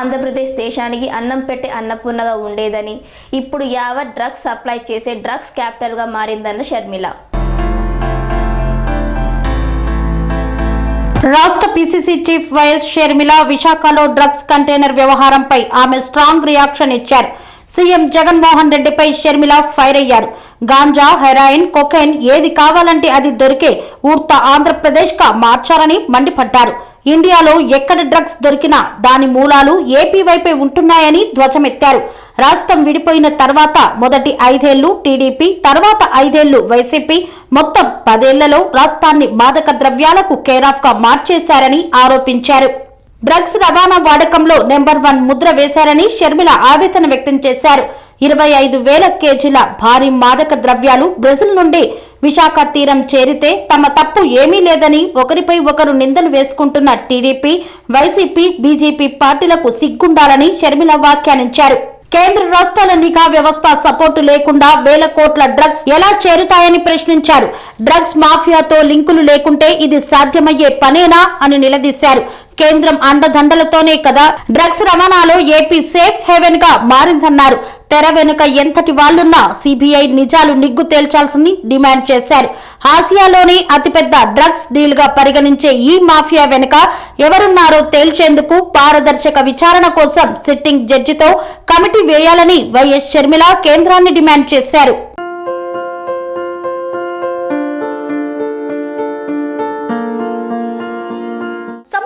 ఆంధ్రప్రదేశ్ దేశానికి అన్నం పెట్టే అన్నపూర్ణగా ఉండేదని. ఇప్పుడు యావత్ డ్రగ్స్ సప్లై చేసే డ్రగ్స్ క్యాపిటల్గా మారిందన్న షర్మిల. రాష్ట్ర పిసిసి చీఫ్ వైఎస్ షర్మిల విశాఖలో డ్రగ్స్ కంటైనర్ వ్యవహారంపై ఆమె స్ట్రాంగ్ రియాక్షన్ ఇచ్చారు. సీఎం జగన్మోహన్ రెడ్డిపై షర్మిల ఫైర్ అయ్యారు. గాంజా హెరాయిన్ కొకైన్ ఏది కావాలంటే అది దొరికే ఊర్త ఆంధ్రప్రదేశ్గా మార్చారని మండిపడ్డారు. ఇండియాలో ఎక్కడ డ్రగ్స్ దొరికినా దాని మూలాలు ఏపీ వైపే ఉంటున్నాయని ధ్వజమెత్తారు. రాష్ట్రం విడిపోయిన తర్వాత మొదటి ఐదేళ్ళు టీడీపీ తర్వాత ఐదేళ్ళు వైసీపీ మొత్తం పదేళ్ళలో రాష్ట్రాన్ని మాదక ద్రవ్యాలకు కేరాఫ్గా మార్చేశారని ఆరోపించారు. డ్రగ్స్ రవాణా వాడకంలో నెంబర్ వన్ ముద్ర వేశారని షర్మిల ఆవేదన వ్యక్తం చేశారు. ఇరవై ఐదు వేల కేజీల భారీ మాదక ద్రవ్యాలు బ్రెజిల్ నుండి విశాఖ తీరం చేరితే తమ తప్పు ఏమీ లేదని ఒకరిపై ఒకరు నిందలు వేసుకుంటున్న టీడీపీ వైసీపీ బీజేపీ పార్టీలకు సిగ్గుండాలని షర్మిల వ్యాఖ్యానించారు. కేంద్ర రాష్ట్రాల నిఘా వ్యవస్థ సపోర్టు లేకుండా వేల కోట్ల డ్రగ్స్ ఎలా చేరుతాయని ప్రశ్నించారు. డ్రగ్స్ మాఫియాతో లింకులు లేకుంటే ఇది సాధ్యమయ్యే పనేనా అని నిలదీశారు. కేంద్రం అండదండలతోనే కదా డ్రగ్స్ రవాణాలో ఏపీ సేఫ్ హెవెన్గా మారిందన్నారు. తెర వెనుక ఎంతటి వాళ్ళున్నా సిబిఐ నిజాలు నిగ్గు తేల్చాల్సింది డిమాండ్ చేశారు. ఆసియాలోని అతిపెద్ద డ్రగ్స్ డీల్గా పరిగణించే ఈ మాఫియా వెనుక ఎవరున్నారో తేల్చేందుకు పారదర్శక విచారణ కోసం సిట్టింగ్ జడ్జితో కమిటీ వేయాలని వైఎస్ షర్మిల కేంద్రాన్ని డిమాండ్ చేశారు.